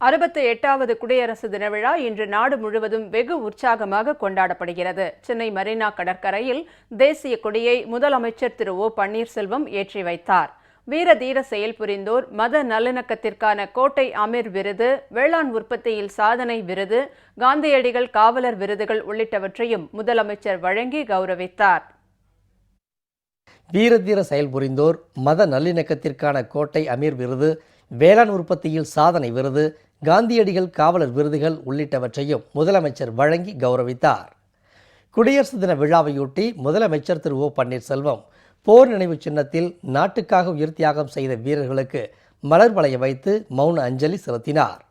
அறுபத்தி எட்டாவது குடியரசு தின விழா இன்று நாடு முழுவதும் வெகு உற்சாகமாக கொண்டாடப்படுகிறது. சென்னை மெரினா கடற்கரையில் தேசிய கொடியை முதலமைச்சர் திரு ஓ பன்னீர்செல்வம் ஏற்றி வைத்தார். வீர தீர செயல் புரிந்தோர் மத நல்லிணக்கத்திற்கான கோட்டை அமீர் விருது வேளாண் உற்பத்தியில் சாதனை விருது காந்தியடிகள் காவலர் விருதுகள் உள்ளிட்டவற்றையும் முதலமைச்சர் வழங்கி கௌரவித்தார். வீரதீர செயல் புரிந்தோர் மத நல்லிணக்கத்திற்கான கோட்டை அமீர் விருது வேளாண் உற்பத்தியில் சாதனை விருது காந்தியடிகள் காவலர் விருதுகள் உள்ளிட்டவற்றையும் முதலமைச்சர் வழங்கி கௌரவித்தார். குடியரசு தின விழாவையொட்டி முதலமைச்சர் திரு ஓ பன்னீர்செல்வம் போர் நினைவு சின்னத்தில் நாட்டுக்காக உயிர் தியாகம் செய்த வீரர்களுக்கு மலர் வளைய வைத்து மௌன அஞ்சலி செலுத்தினார்.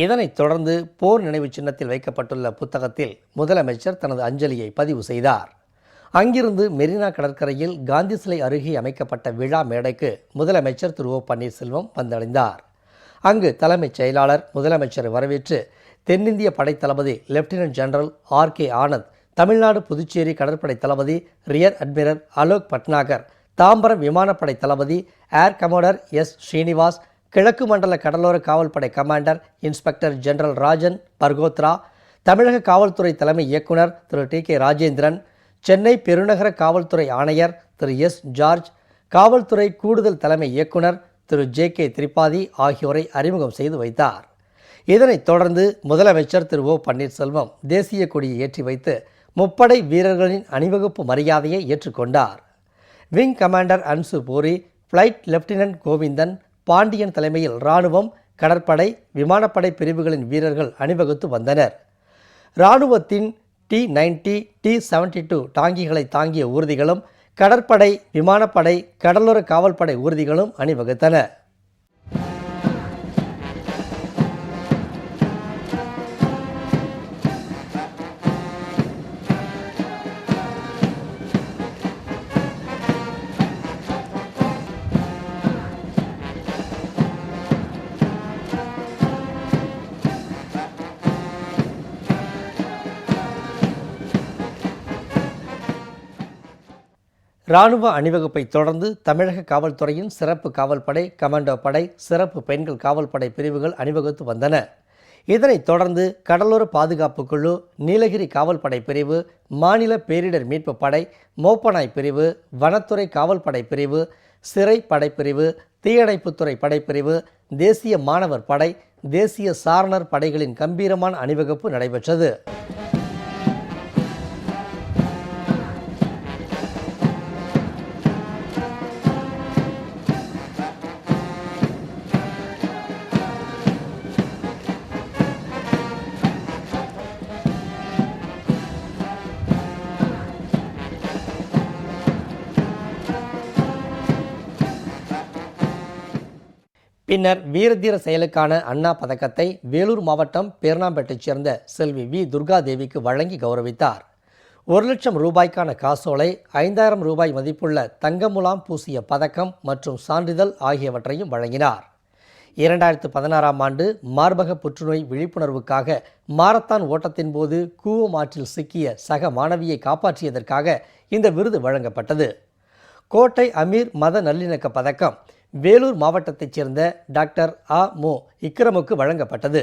இதனைத் தொடர்ந்து போர் நினைவு சின்னத்தில் வைக்கப்பட்டுள்ள புத்தகத்தில் முதலமைச்சர் தனது அஞ்சலியை பதிவு செய்தார். அங்கிருந்து மெரினா கடற்கரையில் காந்தி சிலை அருகே அமைக்கப்பட்ட விழா மேடைக்கு முதலமைச்சர் திரு ஓ பன்னீர்செல்வம் வந்தடைந்தார். அங்கு தலைமைச் செயலாளர் முதலமைச்சரை வரவேற்று தென்னிந்திய படைத்தளபதி lieutenant general R K Anand Tamil Nadu Puducherry கடற்படை தளபதி ரியர் அட்மிரல் அலோக் பட்னாகர் தாம்பரம் விமானப்படை தளபதி ஏர் கமோடர் எஸ் ஸ்ரீனிவாஸ் கிழக்கு மண்டல கடலோர காவல்படை commander inspector general Rajan Barkotra தமிழக காவல்துறை தலைமை இயக்குனர் திரு டி கே ராஜேந்திரன் சென்னை பெருநகர காவல்துறை ஆணையர் திரு எஸ் ஜார்ஜ் காவல்துறை கூடுதல் தலைமை இயக்குனர் திரு ஜே கே திரிபாதி ஆகியோரை அறிமுகம் செய்து வைத்தார். இதனைத் தொடர்ந்து முதலமைச்சர் திரு ஓ பன்னீர்செல்வம் தேசிய கொடியை ஏற்றி வைத்து முப்படை வீரர்களின் அணிவகுப்பு மரியாதையை ஏற்றுக்கொண்டார். Wing commander Anshu Puri flight lieutenant Govindan Pandian தலைமையில் இராணுவம் கடற்படை விமானப்படை பிரிவுகளின் வீரர்கள் அணிவகுத்து வந்தனர். இராணுவத்தின் T ninety T seventy two டாங்கிகளை தாங்கிய ஊர்திகளும் கடற்படை விமானப்படை கடலோர காவல்படை ஊர்திகளும் அணிவகுத்தன இராணுவ அணிவகுப்பை தொடர்ந்து தமிழக காவல்துறையின் சிறப்பு காவல்படை கமாண்டோ படை சிறப்பு பெண்கள் காவல்படை பிரிவுகள் அணிவகுத்து வந்தன. இதனைத் தொடர்ந்து கடலோர பாதுகாப்பு குழு நீலகிரி காவல்படை பிரிவு மாநில பேரிடர் மீட்பு படை மோப்பனாய் பிரிவு வனத்துறை காவல்படை பிரிவு சிறை படைப்பிரிவு தீயணைப்புத்துறை படைப்பிரிவு தேசிய மாணவர் படை தேசிய சாரணர் படைகளின் கம்பீரமான அணிவகுப்பு நடைபெற்றது. பின்னர் வீரதீர செயலுக்கான அண்ணா பதக்கத்தை வேலூர் மாவட்டம் பேர்ணாம்பேட்டைச் சேர்ந்த செல்வி வி துர்காதேவிக்கு வழங்கி கௌரவித்தார். ஒரு லட்சம் ரூபாய்க்கான காசோலை ஐந்தாயிரம் ரூபாய் மதிப்புள்ள தங்கமுலாம் பூசிய பதக்கம் மற்றும் சான்றிதழ் ஆகியவற்றையும் வழங்கினார். இரண்டாயிரத்து பதினாறாம் ஆண்டு மார்பக புற்றுநோய் விழிப்புணர்வுக்காக மாரத்தான் ஓட்டத்தின் போது கூவம் ஆற்றில் சிக்கிய சக மாணவியை காப்பாற்றியதற்காக இந்த விருது வழங்கப்பட்டது. கோட்டை அமீர் மத நல்லிணக்க பதக்கம் வேலூர் மாவட்டத்தைச் சேர்ந்த டாக்டர் ஆ. மு. இக்ரமுக்கு வழங்கப்பட்டது.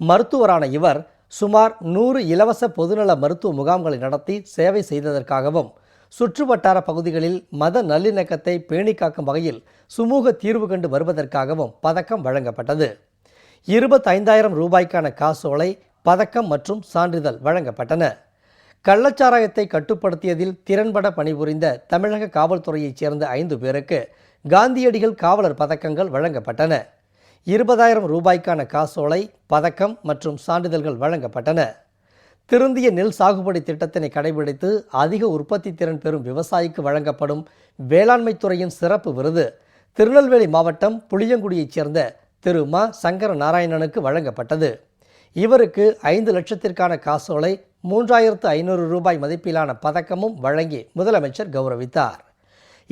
மருத்துவரான இவர் சுமார் நூறு இலவச பொதுநல மருத்துவ முகாம்களை நடத்தி சேவை செய்ததற்காகவும் சுற்றுவட்டார பகுதிகளில் மத நல்லிணக்கத்தை பேணி காக்கும் வகையில் சுமூக தீர்வு கண்டு வருவதற்காகவும் பதக்கம் வழங்கப்பட்டது. இருபத்தைந்தாயிரம் ரூபாய்க்கான காசோலை பதக்கம் மற்றும் சான்றிதழ் வழங்கப்பட்டன. கள்ளச்சாராயத்தை கட்டுப்படுத்தியதில் திறன்பட பணிபுரிந்த தமிழக காவல்துறையைச் சேர்ந்த ஐந்து பேருக்கு காந்தியடிகள் காவலர் பதக்கங்கள் வழங்கப்பட்டன. இருபதாயிரம் ரூபாய்க்கான காசோலை பதக்கம் மற்றும் சான்றிதழ்கள் வழங்கப்பட்டன. திருந்திய நெல் சாகுபடி திட்டத்தினை கடைபிடித்து அதிக உற்பத்தி திறன் பெறும் விவசாயிக்கு வழங்கப்படும் வேளாண்மை துறையின் சிறப்பு விருது திருநெல்வேலி மாவட்டம் புளியங்குடியைச் சேர்ந்த திரு. மா. சங்கர நாராயணனுக்கு வழங்கப்பட்டது. இவருக்கு ஐந்து லட்சத்திற்கான காசோலை மூன்றாயிரத்து ஐநூறு ரூபாய் மதிப்பிலான பதக்கமும் வழங்கி முதலமைச்சர் கௌரவித்தார்.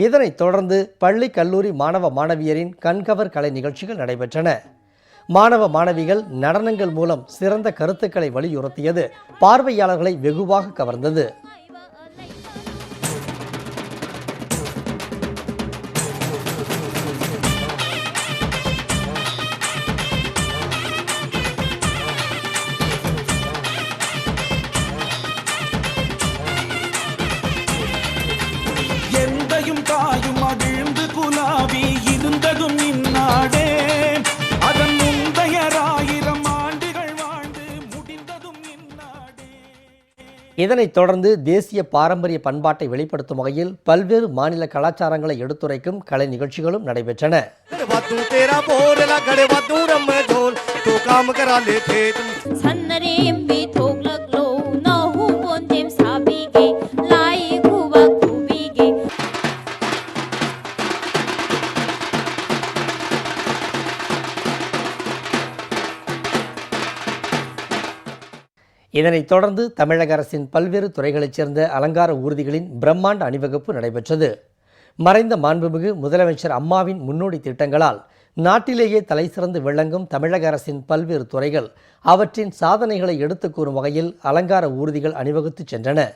இதனைத் தொடர்ந்து பள்ளி கல்லூரி மாணவ மாணவியரின் கண்கவர் கலை நிகழ்ச்சிகள் நடைபெற்றன. மாணவ மாணவிகள் நடனங்கள் மூலம் சிறந்த கருத்துக்களை வலியுறுத்தியது. பார்வையாளர்களை வெகுவாக கவர்ந்தது. இதனைத் தொடர்ந்து தேசிய பாரம்பரிய பண்பாட்டை வெளிப்படுத்தும் வகையில் பல்வேறு மாநில கலாச்சாரங்களை எடுத்துரைக்கும் கலை நிகழ்ச்சிகளும் நடைபெற்றன. இதனைத் தொடர்ந்து தமிழக அரசின் பல்வேறு துறைகளைச் சேர்ந்த அலங்கார ஊர்திகளின் பிரம்மாண்ட அணிவகுப்பு நடைபெற்றது. மறைந்த மாண்புமிகு முதலமைச்சர் அம்மாவின் முன்னோடி திட்டங்களால் நாட்டிலேயே தலைசிறந்து விளங்கும் தமிழக அரசின் பல்வேறு துறைகள் அவற்றின் சாதனைகளை எடுத்துக் கூறும் வகையில் அலங்கார ஊர்திகள் அணிவகுத்து சென்றன.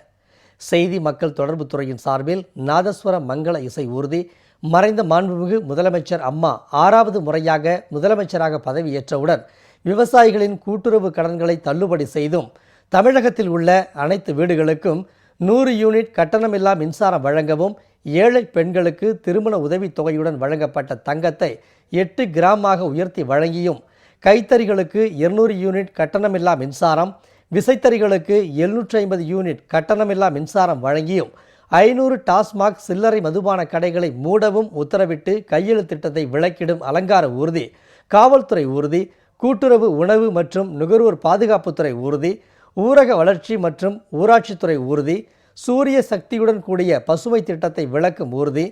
செய்தி மக்கள் தொடர்பு துறையின் சார்பில் நாதஸ்வர மங்கள இசை ஊர்தி மறைந்த மாண்புமிகு முதலமைச்சர் அம்மா ஆறாவது முறையாக முதலமைச்சராக பதவியேற்றவுடன் விவசாயிகளின் கூட்டுறவு கடன்களை தள்ளுபடி செய்தும் தமிழகத்தில் உள்ள அனைத்து வீடுகளுக்கும் நூறு யூனிட் கட்டணமில்லா மின்சாரம் வழங்கவும் ஏழை பெண்களுக்கு திருமண உதவித் தொகையுடன் வழங்கப்பட்ட தங்கத்தை எட்டு கிராமாக உயர்த்தி வழங்கியும் கைத்தறிகளுக்கு இருநூறு யூனிட் கட்டணமில்லா மின்சாரம் விசைத்தறிகளுக்கு எழுநூற்றி ஐம்பது யூனிட் கட்டணமில்லா மின்சாரம் வழங்கியும் ஐநூறு டாஸ்மாக் சில்லறை மதுபான கடைகளை மூடவும் உத்தரவிட்டு கையெழுத்திட்டத்தை விளக்கிடும் அலங்கார ஊர்தி காவல்துறை ஊர்தி கூட்டுறவு உணவு மற்றும் நுகர்வோர் பாதுகாப்புத்துறை ஊர்தி ஊரக வளர்ச்சி மற்றும் ஊராட்சித்துறை ஊர்தி சூரிய சக்தியுடன் கூடிய பசுமை திட்டத்தை விளக்கும் ஊர்தி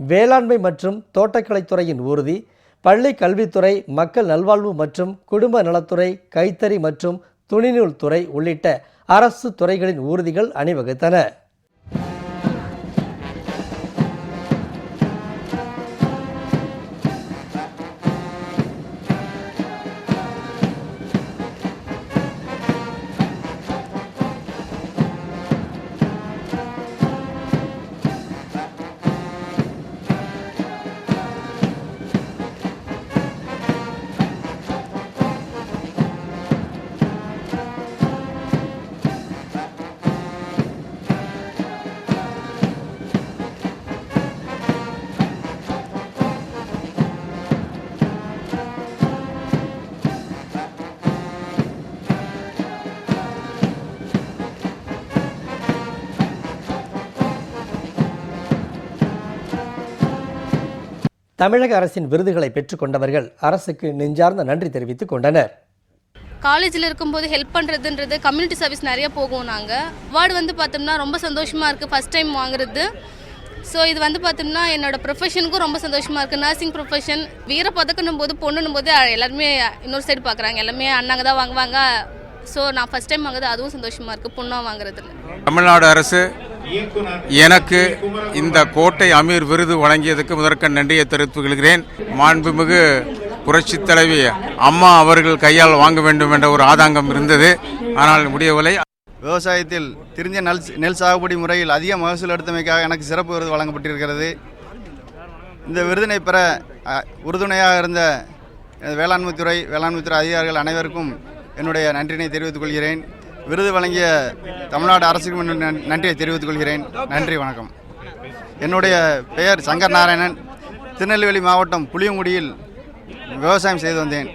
வேளாண்மை மற்றும் தோட்டக்கலைத்துறையின் ஊர்தி பள்ளி கல்வித்துறை மக்கள் நல்வாழ்வு மற்றும் குடும்ப நலத்துறை கைத்தறி மற்றும் துணிநூல் துறை உள்ளிட்ட அரசு துறைகளின் ஊர்திகள் அணிவகுத்தன. தமிழக அரசின் விருதுகளை பெற்றுக்கொண்டவர்கள் அரசுக்கு நெஞ்சார்ந்த நன்றி தெரிவித்துக் கொண்டனர். காலேஜில் இருக்கும்போது ஹெல்ப் பண்ணுறதுன்றது கம்யூனிட்டி சர்வீஸ் நிறைய போகும் நாங்கள் அவார்டு வந்து பார்த்தோம்னா ரொம்ப சந்தோஷமாக இருக்குது ஃபஸ்ட் டைம் வாங்குறது. ஸோ இது வந்து பார்த்தோம்னா என்னோட ப்ரொஃபஷனுக்கும் ரொம்ப சந்தோஷமாக இருக்குது நர்சிங் ப்ரொஃபஷன் வீர பதக்கணும் போது பொண்ணுன்னும் போது எல்லாருமே இன்னொரு சைடு பார்க்குறாங்க. எல்லாமே அண்ணாங்க தான் வாங்குவாங்க. ஸோ நான் ஃபஸ்ட் டைம் வாங்குறது அதுவும் சந்தோஷமாக இருக்குது பொண்ணாக வாங்குறதுல. தமிழ்நாடு அரசு எனக்கு இந்த கோட்டை அமீர் விருது வழங்கியதுக்கு முதற்க நன்றியை தெரிவித்துக்கொள்கிறேன் மாண்புமிகு புரட்சித் தலைவி அம்மா அவர்கள் கையால் வாங்க வேண்டும் என்ற ஒரு ஆதாங்கம் இருந்தது. ஆனால் முடியவில்லை. விவசாயத்தில் திரிஞ்ச நெல் நெல் சாகுபடி முறையில் அதிக மகசூல் எடுத்தமைக்காக எனக்கு சிறப்பு விருது வழங்கப்பட்டிருக்கிறது. இந்த விருதினை பெற உறுதுணையாக இருந்த வேளாண்மைத்துறை வேளாண்மைத்துறை அதிகாரிகள் அனைவருக்கும் என்னுடைய நன்றினை தெரிவித்துக் கொள்கிறேன். விருது வழங்கிய தமிழ்நாடு அரசுக்கு நன்றியை தெரிவித்துக் கொள்கிறேன். நன்றி வணக்கம். என்னுடைய பெயர் சங்கர் நாராயணன். திருநெல்வேலி மாவட்டம் புளியங்குடியில் விவசாயம் செய்து வந்தேன்.